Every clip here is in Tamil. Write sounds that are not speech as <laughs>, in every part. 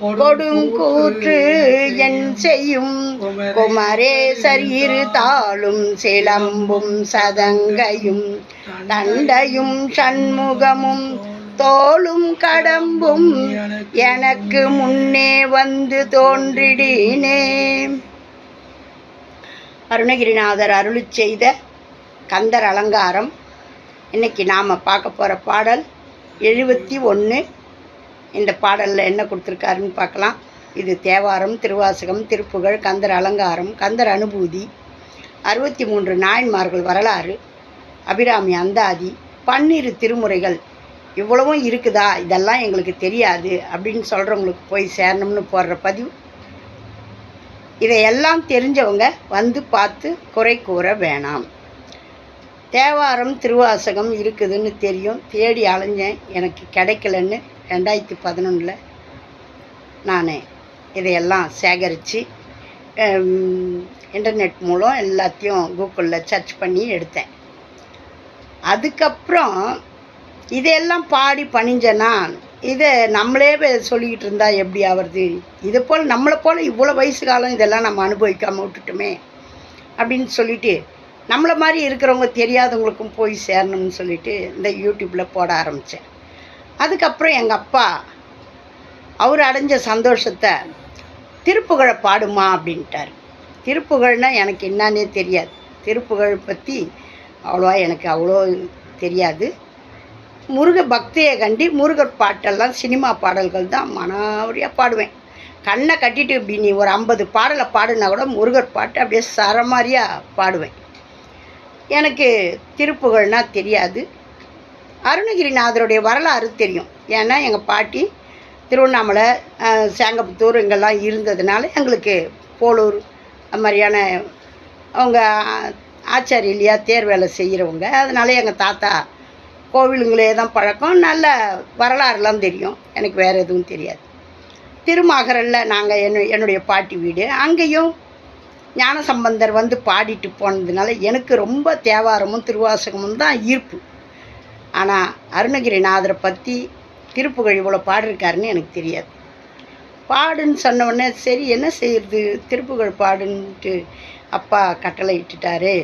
கொடுங்கூற்று என் செய்யும். குமரேசர் இரு தாளும் சிலம்பும் சதங்கையும். தண்டையும் சண்முகமும் தோளும் கடம்பும் எனக்கு முன்னே வந்து தோன்றிடினே. அருணகிரிநாதர் அருளி செய்த கந்தர் அலங்காரம். இன்னைக்கு நாம் பார்க்க போகிற பாடல் எழுபத்தி ஒன்று இந்த பாடலில் என்ன கொடுத்துருக்காருன்னு பார்க்கலாம். இது தேவாரம் திருவாசகம் திருப்புகழ் கந்தர் அலங்காரம் கந்தர் அனுபூதி அறுபத்தி மூன்று நாயன்மார்கள் வரலாறு அபிராமி அந்தாதி பன்னிரு திருமுறைகள். இவ்வளவும் இருக்குதா? இதெல்லாம் எங்களுக்கு தெரியாது. அப்படின்னு சொல்கிறவங்களுக்கு போய் சேரணும்னு போடுற பதிவு. இதையெல்லாம் தெரிஞ்சவங்க வந்து பார்த்து குறை கூற வேணாம். தேவாரம் திருவாசகம் இருக்குதுன்னு தெரியும். தேடி அலைஞ்சேன். எனக்கு கிடைக்கலன்னு ரெண்டாயிரத்தி பதினொன்றில் நான் இதையெல்லாம் சேகரித்து இன்டர்நெட் மூலம் எல்லாத்தையும் கூகுளில் சர்ச் பண்ணி எடுத்தேன். அதுக்கப்புறம் இதையெல்லாம் பாடி பணிஞ்சேனா இதை நம்மளே சொல்லிக்கிட்டு இருந்தால் எப்படி ஆகிறது இது போல் நம்மளை போல் இவ்வளோ வயசு காலம் இதெல்லாம் நம்ம அனுபவிக்காமல் விட்டுட்டுமே அப்படின்னு சொல்லிட்டு நம்மளை மாதிரி இருக்கிறவங்க தெரியாதவங்களுக்கும் போய் சேரணும்னு சொல்லிட்டு இந்த யூடியூப்பில் போட ஆரம்பித்தேன். அதுக்கப்புறம் எங்கள் அப்பா அவர் அடைஞ்ச சந்தோஷத்தை திருப்புகழை பாடுமா அப்படின்ட்டார். திருப்புகழ்னால் எனக்கு என்னன்னே தெரியாது. திருப்புகழ் பற்றி அவ்வளோவா எனக்கு அவ்வளோ தெரியாது. முருக பக்தியை கண்டி முருகர் பாட்டெல்லாம் சினிமா பாடல்கள் தான் மனாவரியாக பாடுவேன். கண்ணை கட்டிட்டு இப்படி நீ ஒரு ஐம்பது பாடலை பாடுனா கூட முருகர் பாட்டு அப்படியே சரமாரியாக பாடுவேன். எனக்கு திருப்புகழ்னால் தெரியாது. அருணகிரிநாதருடைய வரலாறு தெரியும். ஏன்னா எங்கள் பாட்டி திருவண்ணாமலை சேங்கப்புத்தூர் இங்கெல்லாம் இருந்ததுனால எங்களுக்கு போலூர் அது மாதிரியான அவங்க ஆ- ஆச்சாரி இல்லையா தேர் வேலை செய்கிறவங்க அதனால எங்கள் தாத்தா கோவிலுங்களே தான் பழக்கம். நல்ல வரலாறுலாம் தெரியும். எனக்கு வேறு எதுவும் தெரியாது. திருமாகரில் நாங்கள் என் என்னுடைய பாட்டி வீடு. அங்கேயும் ஞானசம்பந்தர் வந்து பாடிட்டு போனதுனால எனக்கு ரொம்ப தேவாரமும் திருவாசகமும் தான் ஈர்ப்பு. ஆனால் அருணகிரிநாதரை பற்றி திருப்புகழ் இவ்வளோ பாடிருக்காருன்னு எனக்கு தெரியாது. பாடுன்னு சொன்ன சரி என்ன செய்யறது? திருப்புகழ் பாடுன்ட்டு அப்பா கட்டளை இட்டுட்டாரு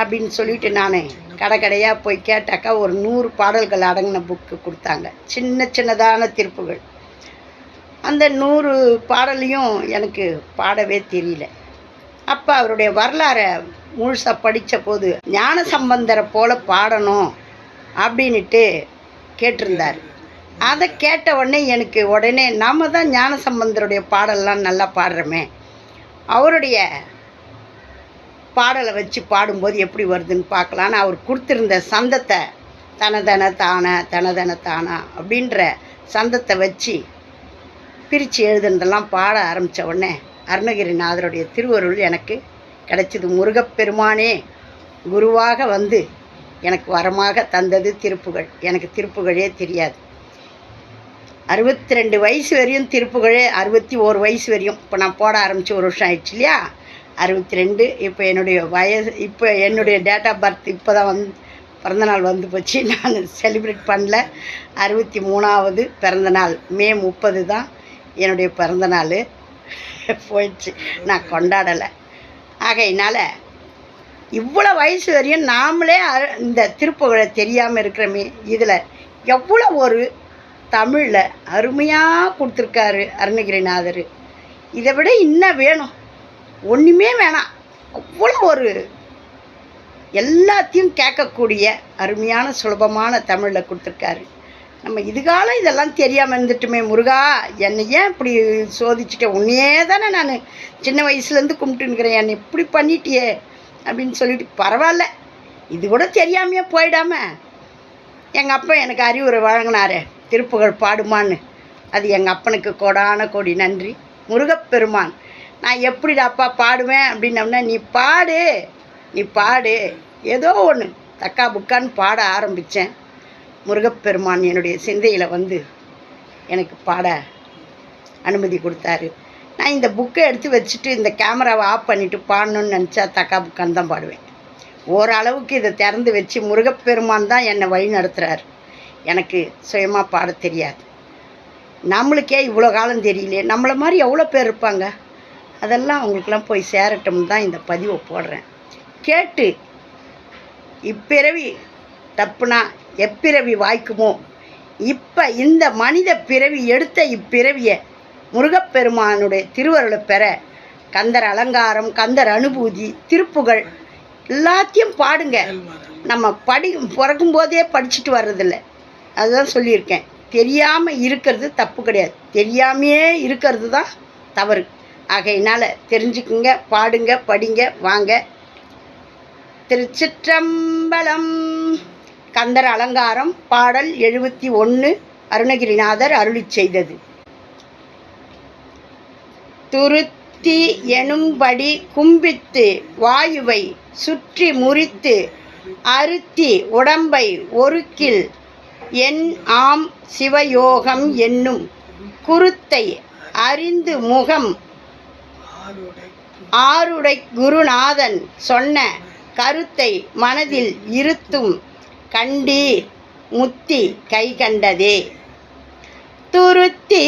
அப்படின்னு சொல்லிட்டு நான் கடை கடையாக போய் கேட்டாக்கா ஒரு நூறு பாடல்கள் அடங்கின புக்கு கொடுத்தாங்க. சின்ன சின்னதான திருப்புகள் அந்த நூறு பாடலையும் எனக்கு பாடவே தெரியல. அப்போ அவருடைய வரலாறை முழுசாக படித்த போது ஞான சம்பந்தரை போல பாடணும் அப்படின்ட்டு கேட்டிருந்தார். அதை கேட்ட உடனே எனக்கு உடனே நாம் தான் ஞான சம்பந்தருடைய பாடல்லாம் நல்லா பாடுறோமே. அவருடைய பாடலை வச்சு பாடும்போது எப்படி வருதுன்னு பார்க்கலான்னு அவர் கொடுத்துருந்த சந்தத்தை தனதன தான தனதன தானா அப்படின்ற சந்தத்தை வச்சு பிரித்து எழுதுனதெல்லாம் பாட ஆரம்பித்த உடனே அருணகிரிநாதருடைய திருவருள் எனக்கு கிடைச்சது முருகப்பெருமானே குருவாக வந்து எனக்கு வரமாக தந்தது திருப்புகழ். எனக்கு திருப்புகழே தெரியாது. அறுபத்தி ரெண்டு வயசு வரையும் திருப்புகழே அறுபத்தி ஒரு வயசு வரையும். இப்போ நான் போட ஆரம்பித்து ஒரு வருஷம் ஆயிடுச்சு இல்லையா? அறுபத்தி ரெண்டு இப்போ என்னுடைய வயசு இப்போ என்னுடைய டேட் ஆஃப் பர்த் இப்போ தான் வந்து பிறந்தநாள் வந்து போச்சு. <laughs> நான் செலிப்ரேட் பண்ணல. அறுபத்தி மூணாவது பிறந்தநாள். மே முப்பது தான் என்னுடைய பிறந்தநாள். போயிடுச்சு. நான் கொண்டாடலை. ஆகையினால் இவ்வளோ வயசு வரையும் நாமளே இந்த திருப்புகழை தெரியாமல் இருக்கிறோமே. இதில் எவ்வளோ ஒரு தமிழில் அருமையாக கொடுத்துருக்காரு அருணகிரிநாதர். இதை விட இன்னும் வேணும். ஒன்றுமே வேணாம். அவ்வளோ ஒரு எல்லாத்தையும் கேட்கக்கூடிய அருமையான சுலபமான தமிழில் கொடுத்துருக்காரு. நம்ம இதுகாலம் இதெல்லாம் தெரியாமல் இருந்துட்டுமே முருகா என்னை ஏன் இப்படி சோதிச்சுட்டேன் உன்னையே தானே நான் சின்ன வயசுலேருந்து கும்பிட்டுன்னுக்கிறேன். என்னை இப்படி பண்ணிட்டியே. அப்படின்னு சொல்லிட்டு பரவாயில்ல. இது கூட தெரியாமையே போயிடாம. எங்கள் அப்பா எனக்கு அறிவுரை வழங்கினாரு திருப்புகழ் பாடுமான்னு. அது எங்கள் அப்பனுக்கு கோடான கோடி நன்றி. முருகப்பெருமான் நான் எப்படிடாப்பா பாடுவேன் அப்படின்னம்னா நீ பாடு நீ பாடு. ஏதோ ஒன்று தக்கா புக்கான்னு பாட ஆரம்பித்தேன் முருகப்பெருமான் என்னுடைய சிந்தையில் வந்து எனக்கு பாட அனுமதி கொடுத்தாரு. ஆனால் இந்த புக்கை எடுத்து வச்சுட்டு இந்த கேமராவை ஆஃப் பண்ணிவிட்டு பாடணும்னு நினச்சா தக்கா புக்கான்னு தான் பாடுவேன். ஓரளவுக்கு இதை திறந்து வச்சு முருகப்பெருமான் தான் என்னை வழி நடத்துகிறார் எனக்கு சுயமாக பாட தெரியாது. நம்மளுக்கே இவ்வளோ காலம் தெரியலையே நம்மளை மாதிரி எவ்வளோ பேர் இருப்பாங்க? அதெல்லாம் அவங்களுக்கெல்லாம் போய் சேரட்டும் தான் இந்த பதிவை போடுறேன். கேட்டு இப்பிறவி தப்புனா எப்பிறவி வாய்க்குமோ? இப்போ இந்த மனித பிறவி எடுத்த இப்பிறவியை முருகப்பெருமானுடைய திருவருளை பெற கந்தர் அலங்காரம் கந்தர் அனுபூதி திருப்புகழ் எல்லாத்தையும் பாடுங்க. நம்ம படி பிறக்கும் போதே படிச்சுட்டு வர்றதில்ல. அதுதான் சொல்லியிருக்கேன். தெரியாமல் இருக்கிறது தப்பு கிடையாது. தெரியாமையே இருக்கிறது தான் தவறு. ஆகையினால் தெரிஞ்சுக்குங்க பாடுங்க படிங்க வாங்க. திருச்சிற்றம்பலம் கந்தர் அலங்காரம் பாடல் எழுபத்தி ஒன்று அருணகிரிநாதர் அருளிச் செய்தது. துருத்தி எனும்படி கும்பித்து வாயுவை சுற்றி முறித்து அருத்தி உடம்பை ஒருக்கில் என் ஆம் சிவயோகம் என்னும் குருத்தை அறிந்து முகம் ஆருடை குருநாதன் சொன்ன கருத்தை மனதில் இருத்தும் கண்டீர் முத்தி கை கண்டதே. துருத்தி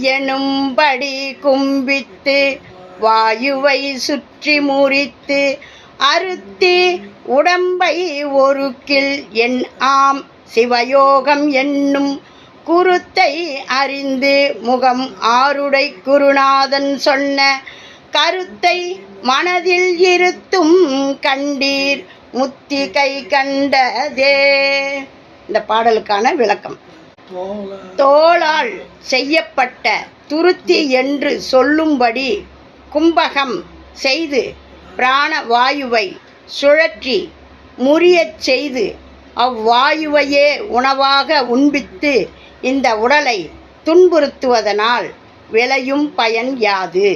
எனும்படி கும்பித்து வாயுவை சுற்றி முறித்து அறுத்தி உடம்பை ஒருக்கில் என் ஆம் சிவயோகம் என்னும் குருத்தை அறிந்து முகம் ஆருடை குருநாதன் சொன்ன கருத்தை மனதில் இருத்தும் கண்டீர் முத்தி கை கண்டதே. இந்த பாடலுக்கான விளக்கம். தோளால் செய்யப்பட்ட துருத்தி என்று சொல்லும்படி கும்பகம் செய்து பிராணவாயுவை சுழற்றி முறியச் செய்து அவ்வாயுவையே உணவாக உண்பித்து இந்த உடலை துன்புறுத்துவதனால் விளையும் பயன் யாது?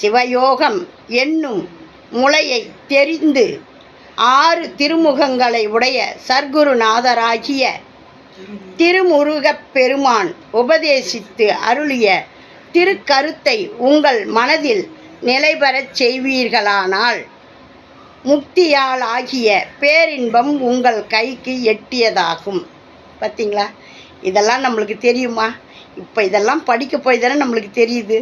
சிவயோகம் என்னும் முளையை தெரிந்து ஆறு திருமுகங்களை உடைய சர்க்குருநாதராகிய திருமுருகப் பெருமான் உபதேசித்து அருளிய திருக்கருத்தை உங்கள் மனதில் நிலைபெறச் செய்வீர்களானால் முக்தியால் ஆகிய பேரின்பம் உங்கள் கைக்கு எட்டியதாகும். பார்த்தீங்களா இதெல்லாம் நம்மளுக்கு தெரியுமா? இப்போ இதெல்லாம் படிக்க போய் தானே நம்மளுக்கு தெரியுது.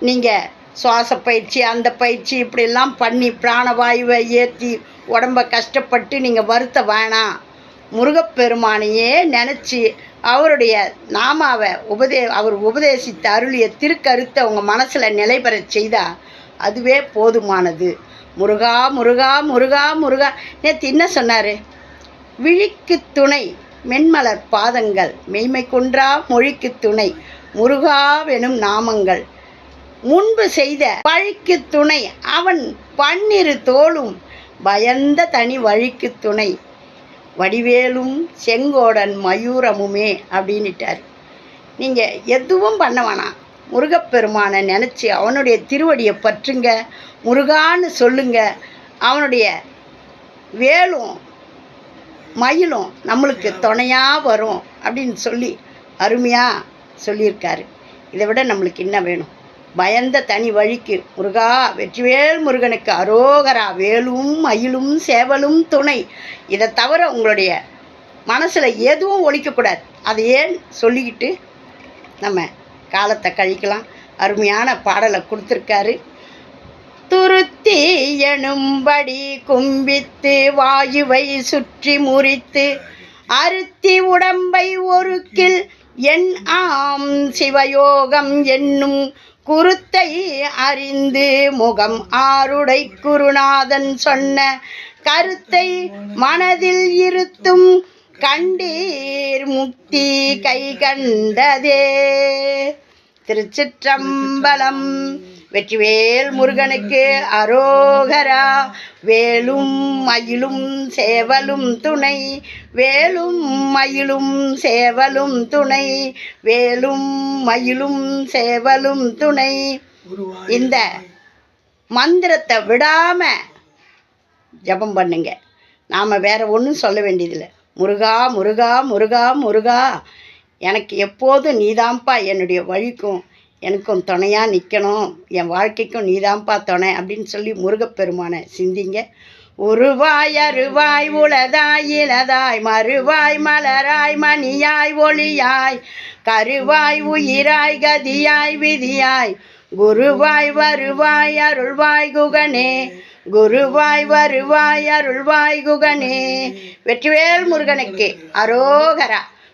நீங்கள் சுவாச பயிற்சி அந்த பயிற்சி இப்படிலாம் பண்ணி பிராணவாயுவை ஏற்றி உடம்ப கஷ்டப்பட்டு நீங்கள் வருத்த வேணாம். முருகப்பெருமானையே நினச்சி அவருடைய நாமாவை உபதே அவர் உபதேசித்த அருளிய திருக்கருத்தை உங்கள் மனசில் நிலைபெறச் செய்தால் அதுவே போதுமானது. முருகா முருகா முருகா முருகா. நேற்று என்ன சொன்னார்? விழிக்கு துணை மென்மலர் பாதங்கள். மெய்மை குன்றா மொழிக்கு துணை முருகாவெனும் நாமங்கள். முன்பு செய்த பழிக்கு துணை அவன் பன்னிரு தோளும் பயந்த தனி வழிக்கு துணை. வடிவேலும் செங்கோடன் மயூரமுமே அப்படின்னுட்டார். நீங்கள் எதுவும் பண்ண வேணாம். முருகப்பெருமானை நினச்சி அவனுடைய திருவடியை பற்றுங்க முருகான்னு சொல்லுங்க. அவனுடைய வேலும் மயிலும் நம்மளுக்கு துணையாக வரும் அப்படின்னு சொல்லி அருமையாக சொல்லியிருக்காரு. இதை விட நம்மளுக்கு என்ன வேணும். பயந்த தனி வழிக்கு. முருகா வெற்றிவேல் முருகனுக்கு அரோகரா வேலும் மயிலும் சேவலும் துணை. இதை தவிர உங்களுடைய மனசில் எதுவும் ஒழிக்கக்கூடாது. அதை ஏன் சொல்லிக்கிட்டு நம்ம காலத்தை கழிக்கலாம்? அருமையான பாடலை கொடுத்துருக்காரு. துருத்தி எனும்படி கும்பித்து வாயுவை சுற்றி முறித்து அருத்தி உடம்பை ஒருக்கில் என் ஆம் சிவயோகம் என்னும் குருத்தை அறிந்து முகம் ஆருடை குருநாதன் சொன்ன கருத்தை மனதில் இருத்தும் கண்டீர் முக்தி கை கண்டதே. திருச்சிற்றம்பலம் வெற்றிவேல் முருகனுக்கு அரோகரா. வேலும் மயிலும் சேவலும் துணை. வேலும் மயிலும் சேவலும் துணை. வேலும் மயிலும் சேவலும் துணை. இந்த மந்திரத்தை விடாம ஜெபம் பண்ணுங்க. நாம் வேற ஒன்றும் சொல்ல வேண்டியதில்லை. முருகா முருகா முருகா முருகா. எனக்கு எப்போதும் நீதான்ப்பா என்னுடைய வழிக்கும். எனக்கும் துணையாக நிற்கணும் என் வாழ்க்கைக்கும் நீதான்ப்பா துணை அப்படின்னு சொல்லி முருகப்பெருமானை சிந்திங்க. உருவாய் அருவாய் உளதாய் இளதாய் மறுவாய் மலராய் மணியாய் ஒளியாய் கருவாய் உயிராய் கதியாய் விதியாய் குருவாய் வருவாய் அருள்வாய் குகனே குருவாய் வருவாய் அருள்வாய் குகனே. வெற்றிவேல் முருகனுக்கு அரோகரா.